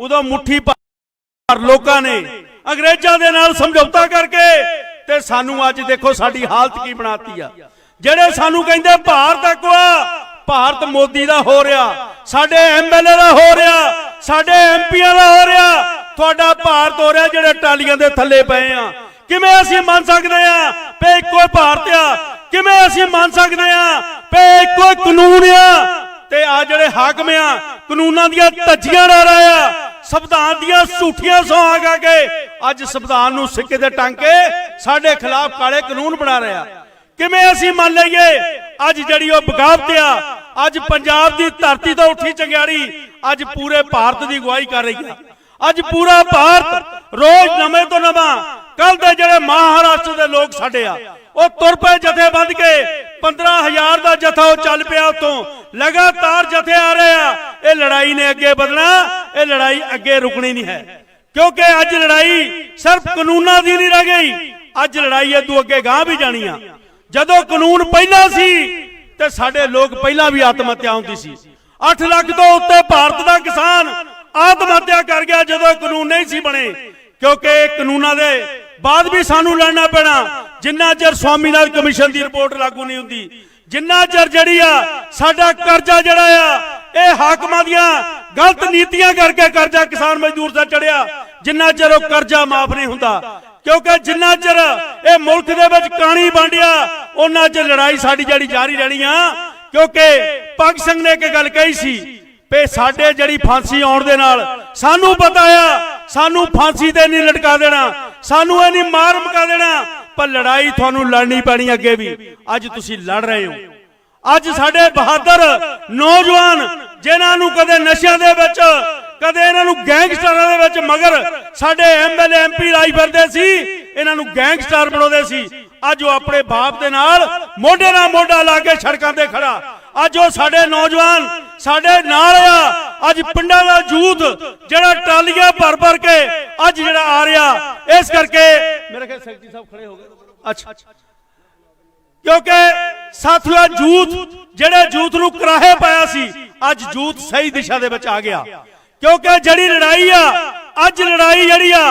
ਉਦੋਂ ਮੁੱਠੀ ਭਰ ਲੋਕਾਂ ਨੇ ਅੰਗਰੇਜ਼ਾਂ ਦੇ ਨਾਲ ਸਮਝੌਤਾ ਕਰਕੇ ਤੇ ਸਾਨੂੰ ਅੱਜ ਦੇਖੋ ਸਾਡੀ ਹਾਲਤ ਕੀ ਬਣਾਤੀ ਆ। ਜਿਹੜੇ ਸਾਨੂੰ ਕਹਿੰਦੇ ਭਾਰਤ ਅਕਵਾ ਭਾਰਤ ਮੋਦੀ ਦਾ ਹੋ ਰਿਹਾ, ਸਾਡੇ ਐਮਐਲਏ ਦਾ ਹੋ ਰਿਹਾ, ਸਾਡੇ ਐਮਪੀਆਂ ਦਾ ਹੋ ਰਿਹਾ, ਤੁਹਾਡਾ ਭਾਰਤ ਹੋ ਰਿਹਾ ਜਿਹੜੇ ਟਾਲੀਆਂ ਦੇ ਥੱਲੇ ਪਏ ਆ। ਕਿਵੇਂ ਅਸੀਂ ਮੰਨ ਸਕਦੇ ਆ ਪੇ ਇੱਕੋ ਭਾਰਤ ਆ? ਕਿਵੇਂ ਅਸੀਂ ਮੰਨ ਸਕਦੇ ਆ ਪੇ ਇੱਕੋ ਕਾਨੂੰਨ ਆ? ਤੇ ਆ ਜਿਹੜੇ ਹਾਕਮ ਆ, ਕਾਨੂੰਨਾਂ ਦੀਆਂ ਧੱਜੀਆਂ ਡਾ ਰਹੇ ਆ। ਸੰਵਿਧਾਨ ਦੀਆਂ ਝੂਠੀਆਂ ਸੌਹਾਂ ਗਾ ਕੇ ਅੱਜ ਸੰਵਿਧਾਨ ਨੂੰ ਸਿੱਕੇ ਦੇ ਟੰਗ ਸਾਡੇ ਖਿਲਾਫ ਕਾਲੇ ਕਾਨੂੰਨ ਬਣਾ ਰਿਹਾ ਕਿਵੇਂ ਅਸੀਂ ਮੰਨ ਲਈਏ, ਅੱਜ ਜਿਹੜੀ ਉਹ ਬਗਾਵਤ ਆ, ਅੱਜ ਪੰਜਾਬ ਦੀ ਧਰਤੀ ਤੋਂ ਉੱਠੀ ਚੰਗਿਆੜੀ, ਅੱਜ ਪੂਰੇ ਭਾਰਤ ਦੀ ਅਗਵਾਈ ਕਰ ਰਹੀ ਹੈ ਅੱਜ ਪੂਰਾ ਭਾਰਤ ਰੋਜ਼ ਨਵੇਂ ਤੋਂ ਨਵਾਂ ਕੱਲ ਦੇ ਜਿਹੜੇ ਮਹਾਰਾਸ਼ਟਰ ਦੇ ਲੋਕ ਸਾਡੇ ਆ, ਉਹ ਤੁਰ ਪਏ ਜਥੇ ਬੰਦ ਕੇ 15000 ਦਾ ਜਥਾ ਉਹ ਚੱਲ ਪਿਆ ਉਤੋਂ ਲਗਾਤਾਰ ਜਥੇ ਆ ਰਹੇ ਆ। ਇਹ ਲੜਾਈ ਨੇ ਅੱਗੇ ਵਧਣਾ ਇਹ ਲੜਾਈ ਅੱਗੇ ਰੁਕਣੀ ਨਹੀਂ ਹੈ। ਕਿਉਂਕਿ ਅੱਜ ਲੜਾਈ ਸਿਰਫ ਕਾਨੂੰਨਾਂ ਦੀ ਨਹੀਂ ਰਹਿ ਗਈ, ਅੱਜ ਲੜਾਈ ਇਦੋਂ ਅੱਗੇ ਗਾਂ ਵੀ ਜਾਣੀ ਆ। ਜਦੋਂ ਕਾਨੂੰਨ ਪਹਿਲਾਂ ਸੀ, ਤੇ ਸਾਡੇ ਲੋਕ ਪਹਿਲਾਂ ਵੀ ਆਤਮ ਹੱਤਿਆ ਹੁੰਦੀ ਸੀ। 8 ਲੱਖ ਤੋਂ ਉੱਤੇ ਭਾਰਤ ਦਾ ਕਿਸਾਨ ਆਤਮ ਹੱਤਿਆ ਕਰ ਗਿਆ ਜਦੋਂ ਇਹ ਕਾਨੂੰਨ ਨਹੀਂ ਸੀ ਬਣੇ। ਕਿਉਂਕਿ ਇਹ ਕਾਨੂੰਨਾਂ ਦੇ ਬਾਅਦ ਵੀ ਸਾਨੂੰ ਲੜਨਾ ਪੈਣਾ। ਜਿੰਨਾ ਚਿਰ ਸਵਾਮੀਨਾਥਨ ਕਮਿਸ਼ਨ ਦੀ ਰਿਪੋਰਟ ਲਾਗੂ ਨਹੀਂ ਹੁੰਦੀ, ਜਿੰਨਾ ਚਿਰ ਜਿਹੜੀ ਆ ਸਾਡਾ ਕਰਜ਼ਾ ਜਿਹੜਾ ਆ ਇਹ ਹਾਕਮਾਂ ਦੀਆਂ ਗਲਤ ਨੀਤੀਆਂ ਕਰਕੇ ਕਰਜ਼ਾ ਕਿਸਾਨ ਮਜ਼ਦੂਰ ਤੇ ਚੜਿਆ। ਜਿੰਨਾ ਚਿਰ ਉਹ ਕਰਜ਼ਾ ਮਾਫ ਨਹੀਂ ਹੁੰਦਾ। ਕਿਉਂਕਿ ਜਿੰਨਾ ਚਿਰ ਇਹ ਮੁਲਕ ਦੇ ਵਿੱਚ ਕਾਣੀ ਵੰਡਿਆ, ਉਹਨਾਂ ਚਿਰ ਲੜਾਈ ਸਾਡੀ ਜਿਹੜੀ ਜਾਰੀ ਰਹਿਣੀ ਆ। ਕਿਉਂਕਿ ਭਗਤ ਸਿੰਘ ਨੇ ਇੱਕ ਗੱਲ ਕਹੀ ਸੀ ਪੇ ਸਾਡੇ ਜਿਹੜੀ ਫਾਂਸੀ ਆਉਣ ਦੇ ਨਾਲ ਸਾਨੂੰ ਪਤਾ ਆ, ਸਾਨੂੰ ਫਾਂਸੀ ਤੇ ਨਹੀਂ ਲਟਕਾ ਦੇਣਾ, ਸਾਨੂੰ ਇਹ ਨਹੀਂ ਮਾਰ ਮੁਕਾ ਦੇਣਾ, ਪਰ ਲੜਾਈ ਤੁਹਾਨੂੰ ਲੜਨੀ ਪੈਣੀ ਅੱਗੇ ਵੀ। ਅੱਜ ਤੁਸੀਂ ਲੜ ਰਹੇ ਹੋ। ਅੱਜ ਸਾਡੇ ਬਹਾਦਰ ਨੌਜਵਾਨ ਜਿਨ੍ਹਾਂ ਨੂੰ ਕਦੇ ਨਸ਼ਿਆਂ ਦੇ ਵਿੱਚ, ਕਦੇ ਇਹਨਾਂ ਨੂੰ ਗੈਂਗਸਟਰਾਂ ਦੇ ਵਿੱਚ, ਮਗਰ ਸਾਡੇ ਐਮਐਲਏ ਐਮਪੀ ਰਾਈ ਫਿਰਦੇ ਸੀ, ਇਹਨਾਂ ਨੂੰ ਗੈਂਗਸਟਰ ਬਣਾਉਂਦੇ ਸੀ। ਅੱਜ ਉਹ ਆਪਣੇ ਬਾਪ ਦੇ ਨਾਲ ਮੋਢੇ ਨਾਲ ਮੋਢਾ ਲਾ ਕੇ ਸੜਕਾਂ ਤੇ ਖੜਾ। ਅੱਜ ਉਹ ਸਾਡੇ ਨੌਜਵਾਨ, ਸਾਡੇ ਨਾਲ ਆ। ਅੱਜ ਪਿੰਡਾਂ ਦਾ ਯੂਥ ਜਿਹੜਾ ਟਰਾਲੀਆਂ ਭਰ ਭਰ ਕੇ ਅੱਜ ਜਿਹੜਾ ਆ ਰਿਹਾ। ਇਸ ਕਰਕੇ ਮੇਰੇ ਖਿਆਲ ਸੈਕਟਰੀ ਸਾਹਿਬ ਖੜੇ ਹੋ ਗਏ। ਅੱਛਾ। ਕਿਉਂਕਿ ਸਾਥੀਓ ਜੂਥ, ਜਿਹੜੇ ਜੂਥ ਨੂੰ ਕਰਾਹੇ ਪਾਇਆ ਸੀ ਅੱਜ ਜੂਥ ਸਹੀ ਦਿਸ਼ਾ ਦੇ ਵਿੱਚ ਆ ਗਿਆ। ਕਿਉਂਕਿ ਜਿਹੜੀ ਲੜਾਈ ਆ ਅੱਜ ਲੜਾਈ ਜਿਹੜੀ ਆ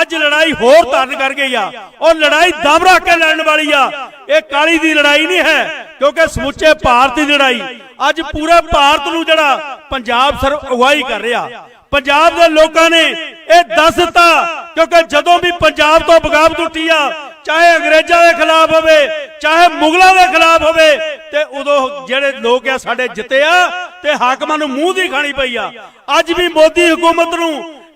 ਅੱਜ ਲੜਾਈ ਹੋਰ ਧਾਰਨ ਕਰ ਗਈ ਆ। ਉਹ ਲੜਾਈ ਦਮ ਰੱਖ ਕੇ ਲੜਨ ਵਾਲੀ ਆ। ਇਹ ਕਾਲੀ ਦੀ ਲੜਾਈ ਨਹੀਂ ਹੈ ਕਿਉਂਕਿ ਸਮੁੱਚੇ ਭਾਰਤ ਦੀ ਲੜਾਈ। ਅੱਜ ਪੂਰੇ ਭਾਰਤ ਨੂੰ ਜਿਹੜਾ ਪੰਜਾਬ ਸਰ ਅਗਵਾਈ ਕਰ ਰਿਹਾ। ਪੰਜਾਬ ਦੇ ਲੋਕਾਂ ਨੇ ਇਹ ਦੱਸ ਦਿੱਤਾ ਕਿਉਂਕਿ ਜਦੋਂ ਵੀ ਪੰਜਾਬ ਤੋਂ ਬਗਾਵਤ ਉੱਠੀ ਆ ਚਾਹੇ ਅੰਗਰੇਜ਼ਾਂ ਦੇ ਖਿਲਾਫ ਹੋਵੇ ਚਾਹੇ ਮੁਗਲਾਂ ਦੇ ਖਿਲਾਫ ਹੋਵੇ ਤੇ ਉਦੋਂ ਜਿਹੜੇ ਲੋਕ ਆ ਸਾਡੇ ਜਿੱਤੇ ਆ ਤੇ ਹਾਕਮਾਂ ਨੂੰ ਮੂੰਹ ਦੀ ਖਾਣੀ ਪਈ ਆ। ਅੱਜ ਵੀ ਮੋਦੀ ਹਕੂਮਤ ਨੂੰ,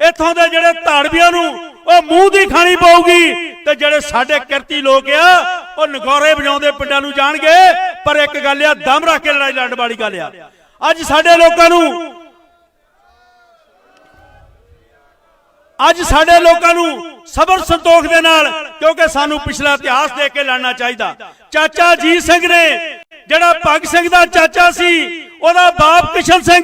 ਇੱਥੋਂ ਦੇ ਜਿਹੜੇ ਧਾੜਵੀਆਂ ਨੂੰ, ਉਹ ਮੂੰਹ ਦੀ ਖਾਣੀ ਪਊਗੀ। ਤੇ ਜਿਹੜੇ ਸਾਡੇ ਕਿਰਤੀ ਲੋਕ ਆ, ਉਹ ਨਗੌਰੇ ਵਜਾਉਂਦੇ ਪਿੰਡਾਂ ਨੂੰ ਜਾਣਗੇ, ਪਰ ਇੱਕ ਗੱਲ ਆ, ਦਮ ਰੱਖ ਕੇ ਲੜਾਈ ਲੜਨ ਵਾਲੀ ਗੱਲ ਆ। ਅੱਜ ਸਾਡੇ ਲੋਕਾਂ ਨੂੰ, ਅੱਜ ਸਾਡੇ ਲੋਕਾਂ ਨੂੰ ਸਬਰ ਸੰਤੋਖ ਦੇ ਨਾਲ, ਕਿਉਂਕਿ ਸਾਨੂੰ ਪਿਛਲਾ ਇਤਿਹਾਸ ਦੇਖ ਕੇ ਲੜਨਾ ਚਾਹੀਦਾ। ਚਾਚਾ ਜੀ ਸਿੰਘ ਨੇ ਜਿਹੜਾ ਭਗਤ ਸਿੰਘ ਦਾ ਚਾਚਾ ਸੀ, ਉਹਦਾ ਬਾਪ ਕਿਸ਼ਨ ਸਿੰਘ,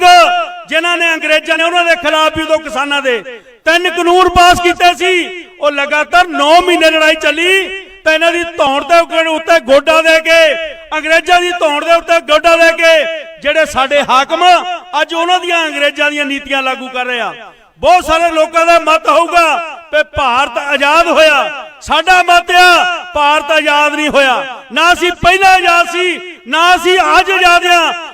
ਜਿਨ੍ਹਾਂ ਨੇ ਅੰਗਰੇਜ਼ਾਂ ਨੇ ਉਹਨਾਂ ਦੇ ਖਿਲਾਫ ਵੀ ਉਦੋਂ ਕਿਸਾਨਾਂ ਦੇ ਤਿੰਨ ਕਾਨੂੰਨ ਪਾਸ ਕੀਤੇ ਸੀ, ਉਹ ਲਗਾਤਾਰ 9 ਮਹੀਨੇ ਲੜਾਈ ਚੱਲੀ, ਤਾਂ ਇਹਨਾਂ ਦੀ ਧੌਣ ਦੇ ਉੱਤੇ- ਗੋਡਾ ਦੇ ਕੇ, ਅੰਗਰੇਜ਼ਾਂ ਦੀ ਧੌਣ ਦੇ ਉੱਤੇ ਗੋਡਾ ਦੇ ਕੇ, ਜਿਹੜੇ ਸਾਡੇ ਹਾਕਮ ਅੱਜ ਉਹਨਾਂ ਦੀਆਂ ਅੰਗਰੇਜ਼ਾਂ ਦੀਆਂ ਨੀਤੀਆਂ ਲਾਗੂ ਕਰ ਰਹੇ ਆ। ਬਹੁਤ ਸਾਰੇ ਲੋਕਾਂ ਦਾ ਮਤ ਹੋਊਗਾ ਕਿ ਭਾਰਤ ਆਜ਼ਾਦ ਹੋਇਆ, ਸਾਡਾ ਮਤ ਆ, ਭਾਰਤ ਆਜ਼ਾਦ ਨਹੀਂ ਹੋਇਆ। ਨਾ ਅਸੀਂ ਪਹਿਲਾਂ ਆਜ਼ਾਦ ਸੀ ਨਾ ਅਸੀਂ ਅੱਜ ਆਜ਼ਾਦ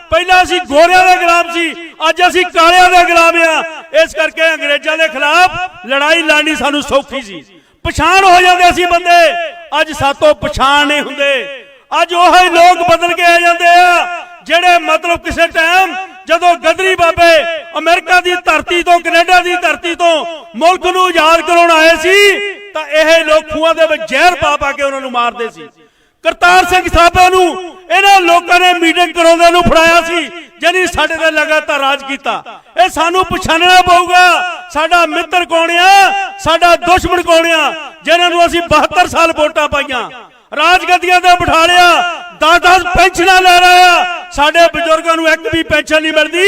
ਪਹਿਲਾਂ ਅਸੀਂ ਗੋਰਿਆਂ ਦੇ ਗੁਲਾਮ ਸੀ, ਅੱਜ ਅਸੀਂ ਕਾਲਿਆਂ ਦੇ ਗੁਲਾਮ ਆ। ਇਸ ਕਰਕੇ ਅੰਗਰੇਜ਼ਾਂ ਦੇ ਖਿਲਾਫ ਲੜਾਈ ਲੜਨੀ ਸਾਨੂੰ ਸੌਖੀ ਸੀ। ਪਛਾਣ ਹੋ ਜਾਂਦੇ ਸੀ ਬੰਦੇ, ਅੱਜ ਸਾਤੋਂ ਪਛਾਣ ਨਹੀਂ ਹੁੰਦੇ। ਅੱਜ ਉਹੀ ਲੋਕ ਬਦਲ ਕੇ ਆ ਜਾਂਦੇ ਆ, ਜਿਹੜੇ ਮਤਲਬ ਕਿਸੇ ਟਾਈਮ ਜਦੋਂ ਗਦਰੀ ਬਾਬੇ ਅਮਰੀਕਾ ਦੀ ਧਰਤੀ ਤੋਂ, ਕੈਨੇਡਾ ਦੀ ਧਰਤੀ ਤੋਂ ਮੁਲਕ ਨੂੰ ਆਜ਼ਾਦ ਕਰਾਉਣ ਆਏ ਸੀ, ਤਾਂ ਇਹ ਲੋਕ ਖੂਹਾਂ ਦੇ ਵਿੱਚ ਜ਼ਹਿਰ ਪਾ ਪਾ ਕੇ ਉਹਨਾਂ ਨੂੰ ਮਾਰਦੇ ਸੀ। ਕਰਤਾਰ ਸਿੰਘ ਸਾਬਾ ਨੂੰ ਇਹਨਾਂ ਲੋਕਾਂ ਨੇ ਮੀਟਿੰਗ ਕਰਾਉਂਦੇ ਨੂੰ ਫੜਾਇਆ ਸੀ ਜਿਹਨੇ ਸਾਡੇ ਤੇ ਲਗਾਤਾਰ ਰਾਜ ਕੀਤਾ। ਇਹ ਸਾਨੂੰ ਪਛਾਣਨਾ ਪਊਗਾ, ਸਾਡਾ ਮਿੱਤਰ ਕੌਣ ਆ, ਸਾਡਾ ਦੁਸ਼ਮਣ ਕੌਣ ਆ ਜਿਹਨਾਂ ਨੂੰ ਅਸੀਂ 72 ਸਾਲ ਵੋਟਾਂ ਪਾਈਆਂ। ਰਾਜਗੱਦੀਆਂ ਤੇ ਬਿਠਾ ਲਿਆ 10-10 ਪੈਨਸ਼ਨਾਂ ਲੈ ਰਹੇ ਆ। ਸਾਡੇ ਬਜ਼ੁਰਗਾਂ ਨੂੰ ਇੱਕ ਵੀ ਪੈਨਸ਼ਨ ਨਹੀਂ ਮਿਲਦੀ,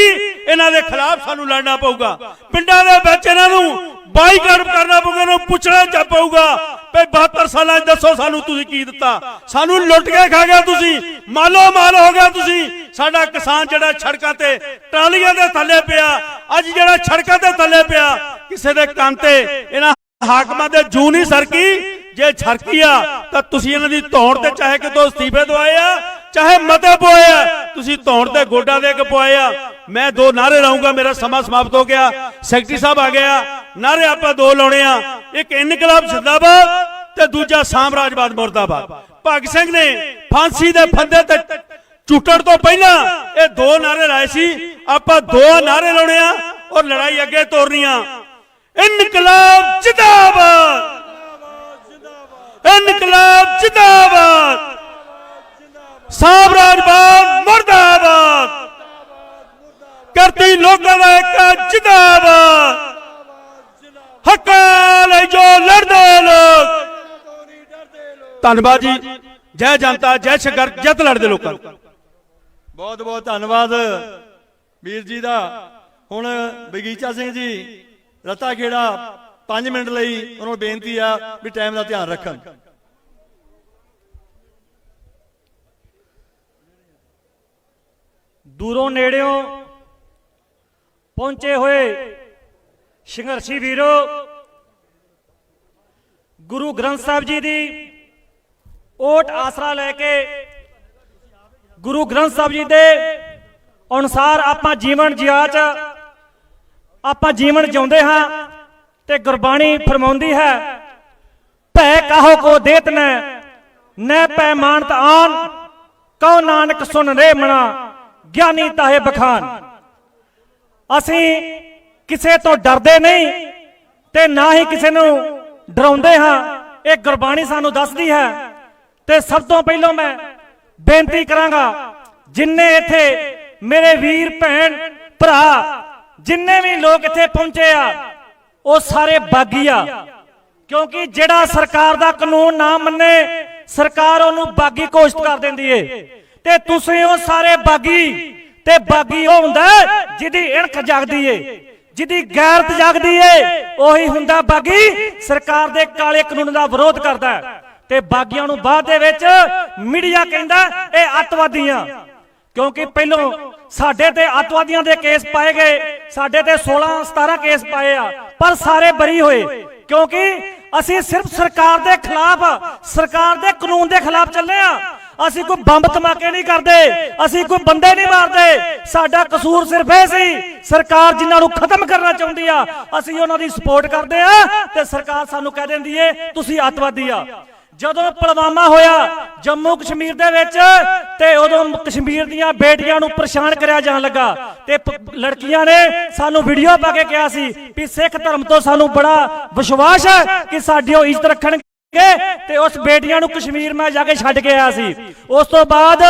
ਇਹਨਾਂ ਦੇ ਖਿਲਾਫ ਸਾਨੂੰ ਲੜਨਾ ਪਊਗਾ। ਪਿੰਡਾਂ ਦੇ ਵਿੱਚ ਇਹਨਾਂ ਨੂੰ ਬਾਈਕਾਟ ਕਰਨਾ ਪਊਗਾ ਨੂੰ ਪੁੱਛਣਾ ਚਾ ਪਊਗਾ? ਭਈ 72 ਸਾਲਾਂ 'ਚ ਦੱਸੋ ਸਾਨੂੰ ਤੁਸੀਂ ਕੀ ਦਿੱਤਾ। ਸਾਨੂੰ ਲੁੱਟ ਕੇ ਖਾ ਗਿਆ ਤੁਸੀਂ। ਮਾਲੋ ਮਾਲ ਹੋ ਗਿਆ ਤੁਸੀਂ। ਸਾਡਾ ਕਿਸਾਨ ਜਿਹੜਾ ਸੜਕਾਂ ਤੇ, ਟਰਾਲੀਆਂ ਦੇ ਥੱਲੇ ਪਿਆ। ਅੱਜ ਜਿਹੜਾ ਸੜਕਾਂ ਦੇ ਥੱਲੇ ਪਿਆ, ਕਿਸੇ ਦੇ ਕੰਨ ਤੇ ਇਹਨਾਂ ਹਾਕਮਾਂ ਦੇ ਜੂ ਨਹੀਂ ਸਰਕੀ। ਜੇ ਛਰਕੀ ਤਾਂ ਤੁਸੀਂ ਇਹਨਾਂ ਦੀ ਧੌਣ ਤੇ ਚਾਹੇ ਕਿਤੋਂ ਅਸਤੀਫੇ ਦਵਾਏ ਆ, ਚਾਹੇ ਮਤੇ ਪਵਾਏ ਆ, ਤੁਸੀਂ ਧੌਣ ਤੇ ਗੋਡਾ ਦੇ ਕੇ ਪਵਾਏ ਆ। ਮੈਂ ਦੋ ਨਾਰੇ ਲਾਉਂਗਾ, ਮੇਰਾ ਸਮਾਂ ਸਮਾਪਤ ਹੋ ਗਿਆ। ਸੈਕਟਰੀ ਸਾਹਿਬ ਆ ਗਿਆ ਨਾਰੇ ਆਪਾਂ ਦੋ ਲਾਉਣੇ ਆ। ਇੱਕ ਇਨਕਲਾਬ ਜ਼ਿੰਦਾਬਾਦ ਤੇ ਦੂਜਾ ਸਾਮਰਾਜਵਾਦ ਮੁਰਦਾਬਾਦ। ਭਗਤ ਸਿੰਘ ਨੇ ਫਾਂਸੀ ਦੇ ਫੰਦੇ ਤੇ ਝੁੱਟਣ ਤੋਂ ਪਹਿਲਾਂ ਇਹ ਦੋ ਨਾਰੇ ਲਾਏ ਸੀ। ਆਪਾਂ ਦੋ ਨਾਰੇ ਲਾਉਣੇ ਆ ਔਰ ਲੜਾਈ ਅੱਗੇ ਤੋਰਨੀ ਆ। ਇਨਕਲਾਬ ਜ਼ਿੰਦਾਬਾਦ। ਇਨਕਲਾਬ ਜ਼ਿੰਦਾਬਾਦ ਸਾਮਰਾਜਵਾਦ ਮੁਰਦਾਬਾਦ ਕਰਤੀ ਲੋਕਾਂ ਦਾ ਇੱਕ ਜ਼ਿੰਦਾਬਾਦ ਹੱਕਾਂ ਲਈ ਜੋ ਲੜਦੇ ਲੋਕ ਧੰਨਵਾਦ ਜੀ। ਜੈ ਜਨਤਾ ਜੈ ਸ਼ਗਰ ਜਿੱਤ ਲੜਦੇ ਲੋਕਾਂ ਨੂੰ। ਬਹੁਤ ਬਹੁਤ ਧੰਨਵਾਦ ਵੀਰ ਜੀ ਦਾ। ਹੁਣ ਬਗੀਚਾ ਸਿੰਘ ਜੀ ਰਤਾ ਖੇੜਾ 5 ਮਿੰਟ ਲਈ ਉਹਨਾਂ ਨੂੰ ਬੇਨਤੀ ਆ ਵੀ ਟਾਈਮ ਦਾ ਧਿਆਨ ਰੱਖਣ। ਦੂਰੋਂ ਨੇੜਿਓਂ ਪਹੁੰਚੇ ਹੋਏ ਸੰਘਰਸ਼ੀ ਵੀਰੋ ਗੁਰੂ ਗ੍ਰੰਥ ਸਾਹਿਬ ਜੀ ਦੀ ਓਟ ਆਸਰਾ ਲੈ ਕੇ ਗੁਰੂ ਗ੍ਰੰਥ ਸਾਹਿਬ ਜੀ ਦੇ ਅਨੁਸਾਰ ਆਪਾਂ ਜੀਵਨ ਜਿਆ ਚ ਆਪਾਂ ਜੀਵਨ ਜਿਉਂਦੇ ਹਾਂ ਤੇ ਗੁਰਬਾਣੀ ਫਰਮਾਉਂਦੀ ਹੈ, ਭੈ ਕਾਹੋ ਕੋ ਦੇਤ ਨੈ ਨੈ ਪੈ ਮਾਨਤ ਆਨ, ਕਉ ਨਾਨਕ ਸੁਨ ਰੇ ਮਣਾ, ਗਿਆਨੀ ਤਾਹੇ ਬਖਾਨ। ਅਸੀਂ ਕਿਸੇ ਤੋਂ ਡਰਦੇ ਨਹੀਂ ਤੇ ਨਾ ਹੀ ਕਿਸੇ ਨੂੰ ਡਰਾਉਂਦੇ ਹਾਂ, ਇਹ ਗੁਰਬਾਣੀ ਸਾਨੂੰ ਦੱਸਦੀ ਹੈ। ਤੇ ਸਭ ਤੋਂ ਪਹਿਲਾਂ ਮੈਂ ਬੇਨਤੀ ਕਰਾਂਗਾ, ਜਿੰਨੇ ਇੱਥੇ ਮੇਰੇ ਵੀਰ, ਭੈਣ, ਭਰਾ, ਜਿੰਨੇ ਵੀ ਲੋਕ ਇੱਥੇ ਪਹੁੰਚੇ ਆ, ਉਹ ਸਾਰੇ ਬਾਗੀ ਆ ਕਿਉਂਕਿ ਜਿਹੜਾ ਸਰਕਾਰ ਦਾ ਕਾਨੂੰਨ ਨਾ ਮੰਨੇ, ਸਰਕਾਰ ਉਹਨੂੰ ਬਾਗੀ ਘੋਸ਼ਿਤ ਕਰ ਦਿੰਦੀ ਏ। ਤੇ ਤੁਸੀਂ ਉਹ ਸਾਰੇ ਬਾਗੀ, ਤੇ ਬਾਗੀ ਉਹ ਹੁੰਦਾ ਜਿਹਦੀ ਇਣਖ ਜਾਗਦੀ ਏ, ਜਿਹਦੀ ਗੈਰਤ ਜਾਗਦੀ ਏ, ਉਹੀ ਹੁੰਦਾ ਬਾਗੀ, ਸਰਕਾਰ ਦੇ ਕਾਲੇ ਕਾਨੂੰਨ ਦਾ ਵਿਰੋਧ ਕਰਦਾ ਤੇ ਬਾਗੀਆਂ ਨੂੰ ਬਾਅਦ ਦੇ ਵਿੱਚ ਮੀਡੀਆ ਕਹਿੰਦਾ ਇਹ ਅੱਤਵਾਦੀਆਂ। ਕਿਉਂਕਿ ਪਹਿਲੋਂ ਸਾਡੇ ਤੇ ਅੱਤਵਾਦੀਆਂ ਦੇ ਕੇਸ ਪਾਏ ਗਏ, ਸਾਡੇ ਤੇ 16 17 ਕੇਸ ਪਾਏ ਆ, ਪਰ ਸਾਰੇ ਬਰੀ ਹੋਏ। ਕਿਉਂਕਿ ਅਸੀਂ ਸਿਰਫ ਸਰਕਾਰ ਦੇ ਖਿਲਾਫ, ਸਰਕਾਰ ਦੇ ਕਾਨੂੰਨ ਦੇ ਖਿਲਾਫ ਚੱਲੇ ਆ। ਅਸੀਂ ਕੋਈ ਬੰਬ ਧਮਾਕੇ ਨਹੀਂ ਕਰਦੇ, ਅਸੀਂ ਕੋਈ ਬੰਦੇ ਨਹੀਂ ਮਾਰਦੇ। ਸਾਡਾ ਕਸੂਰ ਸਿਰਫ ਇਹ ਸੀ, ਸਰਕਾਰ ਜਿਨ੍ਹਾਂ ਨੂੰ ਖਤਮ ਕਰਨਾ ਚਾਹੁੰਦੀ ਆ, ਅਸੀਂ ਉਹਨਾਂ ਦੀ ਸਪੋਰਟ ਕਰਦੇ ਆ ਤੇ ਸਰਕਾਰ ਸਾਨੂੰ ਕਹਿ ਦਿੰਦੀ ਏ, ਤੁਸੀਂ ਅੱਤਵਾਦੀ ਆ। ਜਦੋਂ ਪੁਲਵਾਮਾ ਹੋਇਆ ਜੰਮੂ ਕਸ਼ਮੀਰ ਦੇ ਵਿੱਚ, ਤੇ ਉਦੋਂ ਕਸ਼ਮੀਰ ਦੀਆਂ ਬੇਟੀਆਂ ਨੂੰ ਪਰੇਸ਼ਾਨ ਕਰਿਆ ਜਾਣ ਲੱਗਾ। ਤੇ ਲੜਕੀਆਂ ਨੇ ਸਾਨੂੰ ਵੀਡੀਓ ਪਾ ਕੇ ਕਿਹਾ ਸੀ ਵੀ ਸਿੱਖ ਧਰਮ ਤੋਂ ਸਾਨੂੰ ਬੜਾ ਵਿਸ਼ਵਾਸ ਹੈ ਕਿ ਸਾਡੀ ਉਹ ਇੱਜ਼ਤ ਰੱਖਣਗੇ ਤੇ ਉਸ ਬੇਟੀਆਂ ਨੂੰ ਕਸ਼ਮੀਰ ਮੈਂ ਜਾ ਕੇ ਛੱਡ ਕੇ ਆਇਆ ਸੀ। ਉਸ ਤੋਂ ਬਾਅਦ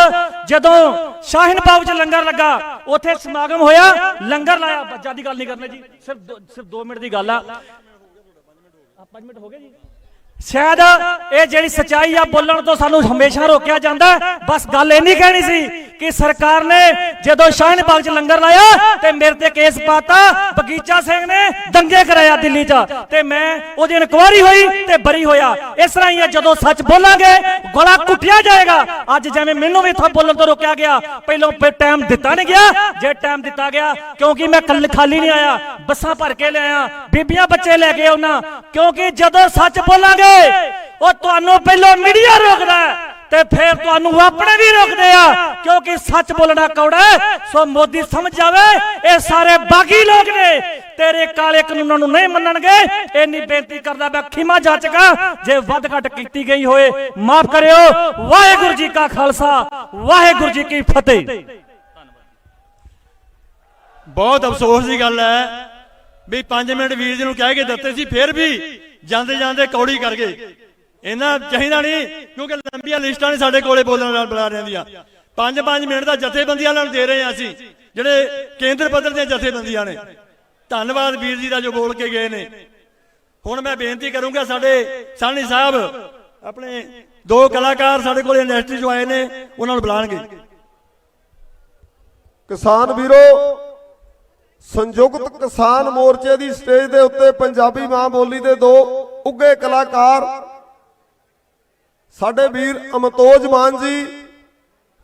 ਜਦੋਂ ਸ਼ਾਹੀਨ ਬਾਗ 'ਚ ਲੰਗਰ ਲੱਗਾ, ਉੱਥੇ ਸਮਾਗਮ ਹੋਇਆ, ਲੰਗਰ ਲਾਇਆ। ਬੱਚਾ ਦੀ ਗੱਲ ਨਹੀਂ ਕਰਨੀ ਜੀ, ਸਿਰਫ ਦੋ- ਸਿਰਫ 2 ਮਿੰਟ ਦੀ ਗੱਲ ਆ। 5 ਮਿੰਟ ਹੋ ਗਏ ਜੀ। ਸ਼ਾਇਦ ਇਹ ਜਿਹੜੀ ਸਚਾਈ ਆ ਬੋਲਣ ਤੋਂ ਸਾਨੂੰ ਹਮੇਸ਼ਾ ਰੋਕਿਆ ਜਾਂਦਾ ਬਸ ਗੱਲ ਇੰਨੀ ਕਹਿਣੀ ਸੀ ਕਿ ਸਰਕਾਰ ਨੇ ਜਦੋਂ ਸ਼ਾਹੀਨ ਬਾਗ 'ਚ ਲੰਗਰ ਲਾਇਆ ਤੇ ਮੇਰੇ ਤੇ ਕੇਸ ਪਾਤਾ, ਬਗੀਚਾ ਸਿੰਘ ਨੇ ਦੰਗੇ ਕਰਾਇਆ ਦਿੱਲੀ 'ਚ ਤੇ ਮੈਂ ਉਹਦੀ ਇਨਕੁਆਰੀ ਹੋਈ ਤੇ ਬਰੀ ਹੋਇਆ। ਇਸ ਤਰ੍ਹਾਂ ਹੀ ਜਦੋਂ ਸੱਚ ਬੋਲਾਂਗੇ, ਗਲਾ ਕੁੱਟਿਆ ਜਾਏਗਾ। ਅੱਜ ਜਿਵੇਂ ਮੈਨੂੰ ਵੀ ਇੱਥੋਂ ਬੋਲਣ ਤੋਂ ਰੋਕਿਆ ਗਿਆ, ਪਹਿਲੋਂ ਟਾਈਮ ਦਿੱਤਾ ਨਹੀਂ ਗਿਆ। ਜੇ ਟਾਈਮ ਦਿੱਤਾ ਗਿਆ, ਕਿਉਂਕਿ ਮੈਂ ਕੱਲ ਖਾਲੀ ਨਹੀਂ ਆਇਆ, ਬੱਸਾਂ ਭਰ ਕੇ ਲਿਆਇਆ ਬੀਬੀਆਂ ਬੱਚੇ ਲੈ ਕੇ ਆਉਣਾ, ਕਿਉਂਕਿ ਜਦੋਂ ਸੱਚ ਬੋਲਾਂਗੇ ਉਹ ਤੁਹਾਨੂੰ ਪਹਿਲਾਂ ਮੀਡੀਆ ਰੋਕਦਾ ਤੇ ਫਿਰ ਤੁਹਾਨੂੰ ਆਪਣੇ ਵੀ ਰੋਕਦੇ ਆ, ਕਿਉਂਕਿ ਸੱਚ ਬੋਲਣਾ ਕੌੜਾ ਸੋ ਮੋਦੀ ਸਮਝ ਜਾਵੇ, ਇਹ ਸਾਰੇ ਬਾਗੀ ਲੋਕ ਨੇ। ਤੇਰੇ ਕਾਲੇ ਕਾਨੂੰਨਾਂ ਨੂੰ ਨਹੀਂ ਮੰਨਣਗੇ, ਇੰਨੀ ਬੇਨਤੀ ਕਰਦਾ ਮੈਂ ਖਿਮਾ ਜਾਚਕਾ, ਜੇ ਵੱਧ ਘਟ ਕੀਤੀ ਗਈ ਹੋਏ, ਮਾਫ ਕਰਿਓ। ਵਾਹਿਗੁਰੂ ਜੀ ਕਾ ਖਾਲਸਾ, ਵਾਹਿਗੁਰੂ ਜੀ ਕੀ ਫਤਿਹ। ਬਹੁਤ ਅਫਸੋਸ ਦੀ ਗੱਲ ਹੈ ਵੀ 5 ਮਿੰਟ ਵੀਰ ਜੀ ਨੂੰ ਕਹਿ ਕੇ ਦਿੱਤੇ ਸੀ, ਫਿਰ ਵੀ ਜਾਂਦੇ ਜਾਂਦੇ ਕੌੜੀ ਕਰ ਗਏ। ਇਹਨਾਂ ਚਾਹੀਦਾ ਨਹੀਂ, ਕਿਉਂਕਿ ਲੰਬੀਆਂ ਲਿਸਟਾਂ ਨੇ ਸਾਡੇ ਕੋਲੇ ਬੋਲਣ ਨਾਲ ਬੁਲਾ ਰਹਿੰਦੀਆਂ 5-5 ਮਿੰਟ ਦਾ ਜਥੇਬੰਦੀਆਂ ਨਾਲ ਦੇ ਰਹੇ ਹਾਂ ਅਸੀਂ, ਜਿਹੜੇ ਕੇਂਦਰ ਪੱਧਰ ਦੀਆਂ ਜਥੇਬੰਦੀਆਂ ਨੇ। ਧੰਨਵਾਦ ਵੀਰ ਜੀ ਦਾ ਜੋ ਬੋਲ ਕੇ ਗਏ ਨੇ। ਹੁਣ ਮੈਂ ਬੇਨਤੀ ਕਰੂੰਗਾ ਸਾਡੇ ਸਾਨੀ ਸਾਹਿਬ, ਆਪਣੇ ਦੋ ਕਲਾਕਾਰ ਸਾਡੇ ਕੋਲ ਇੰਡਸਟਰੀ ਚੋਂ ਆਏ ਨੇ, ਉਹਨਾਂ ਨੂੰ ਬੁਲਾਣਗੇ ਕਿਸਾਨ ਵੀਰੋ ਸੰਯੁਕਤ ਕਿਸਾਨ ਮੋਰਚੇ ਦੀ ਸਟੇਜ ਦੇ ਉੱਤੇ ਪੰਜਾਬੀ ਮਾਂ ਬੋਲੀ ਦੇ ਦੋ ਉੱਗੇ ਕਲਾਕਾਰ। ਸਾਡੇ ਵੀਰ ਅਮਤੋਜ ਮਾਨ ਜੀ,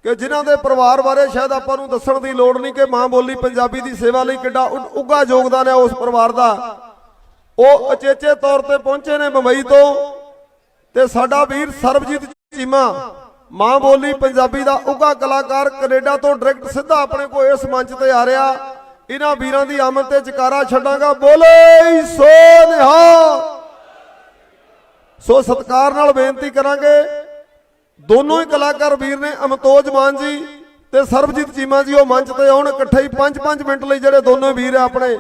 ਕਿ ਜਿਨ੍ਹਾਂ ਦੇ ਪਰਿਵਾਰ ਬਾਰੇ ਸ਼ਾਇਦ ਆਪਾਂ ਨੂੰ ਦੱਸਣ ਦੀ ਲੋੜ ਨਹੀਂ ਕਿ ਮਾਂ ਬੋਲੀ ਪੰਜਾਬੀ ਦੀ ਸੇਵਾ ਲਈ ਕਿੱਡਾ ਉ- ਉੱਘਾ ਯੋਗਦਾਨ ਹੈ ਉਸ ਪਰਿਵਾਰ ਦਾ। ਉਹ ਅਚੇਚੇ ਤੌਰ ਤੇ ਪਹੁੰਚੇ ਨੇ ਮੁੰਬਈ ਤੋਂ ਤੇ ਸਾਡਾ ਵੀਰ ਸਰਬਜੀਤ ਚੀਮਾ, ਮਾਂ ਬੋਲੀ ਪੰਜਾਬੀ ਦਾ ਉੱਘਾ ਕਲਾਕਾਰ ਕੈਨੇਡਾ ਤੋਂ ਡਾਇਰੈਕਟ ਸਿੱਧਾ ਆਪਣੇ ਕੋਲ ਇਸ ਮੰਚ ਤੇ ਆ ਰਿਹਾ। ਇਹਨਾਂ ਵੀਰਾਂ ਦੀ ਆਮਦ ਤੇ ਜਕਾਰਾ ਛੱਡਾਂਗਾ। ਬੋਲੇ ਸੋ ਨਿਹਾਲ ਸੋ ਸਤਕਾਰ ਨਾਲ ਬੇਨਤੀ ਕਰਾਂਗੇ। ਦੋਨੋਂ ਹੀ ਕਲਾਕਾਰ ਵੀਰ ਨੇ ਅਮਤੋਜ ਮਾਨ ਜੀ ਤੇ ਸਰਬਜੀਤ ਚੀਮਾ ਜੀ, ਉਹ ਮੰਚ ਤੇ ਆਉਣ। ਇਕੱਠੇ ਹੀ 5-5 ਮਿੰਟ ਲਈ ਜਿਹੜੇ ਦੋਨੋਂ ਵੀਰ ਆ ਆਪਣੇ,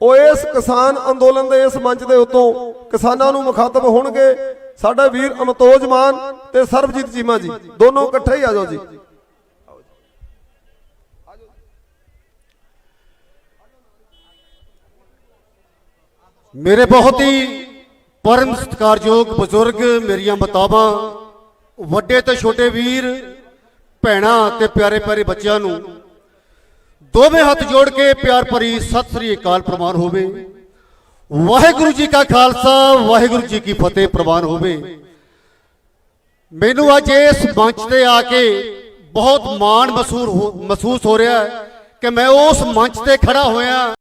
ਉਹ ਇਸ ਕਿਸਾਨ ਅੰਦੋਲਨ ਦੇ ਇਸ ਮੰਚ ਦੇ ਉੱਤੋਂ ਕਿਸਾਨਾਂ ਨੂੰ ਮੁਖਾਤਬ ਹੋਣਗੇ। ਸਾਡੇ ਵੀਰ ਅਮਤੋਜ ਮਾਨ ਤੇ ਸਰਬਜੀਤ ਚੀਮਾ ਜੀ, ਦੋਨੋਂ ਇਕੱਠੇ ਹੀ ਆ ਜਾਓ ਜੀ। ਮੇਰੇ ਬਹੁਤ ਹੀ ਪਰਮ ਸਤਿਕਾਰਯੋਗ ਬਜ਼ੁਰਗ ਮੇਰੀਆਂ ਮਤਾਬਾਂ ਵੱਡੇ ਤੇ ਛੋਟੇ ਵੀਰ, ਭੈਣਾਂ ਤੇ ਪਿਆਰੇ ਪਿਆਰੇ ਬੱਚਿਆਂ ਨੂੰ, ਦੋਵੇਂ ਹੱਥ ਜੋੜ ਕੇ ਪਿਆਰ ਭਰੀ ਸਤਿ ਸ੍ਰੀ ਅਕਾਲ ਪ੍ਰਵਾਨ ਹੋਵੇ। ਵਾਹਿਗੁਰੂ ਜੀ ਕਾ ਖਾਲਸਾ, ਵਾਹਿਗੁਰੂ ਜੀ ਕੀ ਫਤਿਹ ਪ੍ਰਵਾਨ ਹੋਵੇ। ਮੈਨੂੰ ਅੱਜ ਇਸ ਮੰਚ ਤੇ ਆ ਕੇ ਬਹੁਤ ਮਾਣ ਮਸੂਰ ਹੋ- ਮਹਿਸੂਸ ਹੋ ਰਿਹਾ ਹੈ ਕਿ ਮੈਂ ਉਸ ਮੰਚ ਤੇ ਖੜਾ ਹੋਇਆ।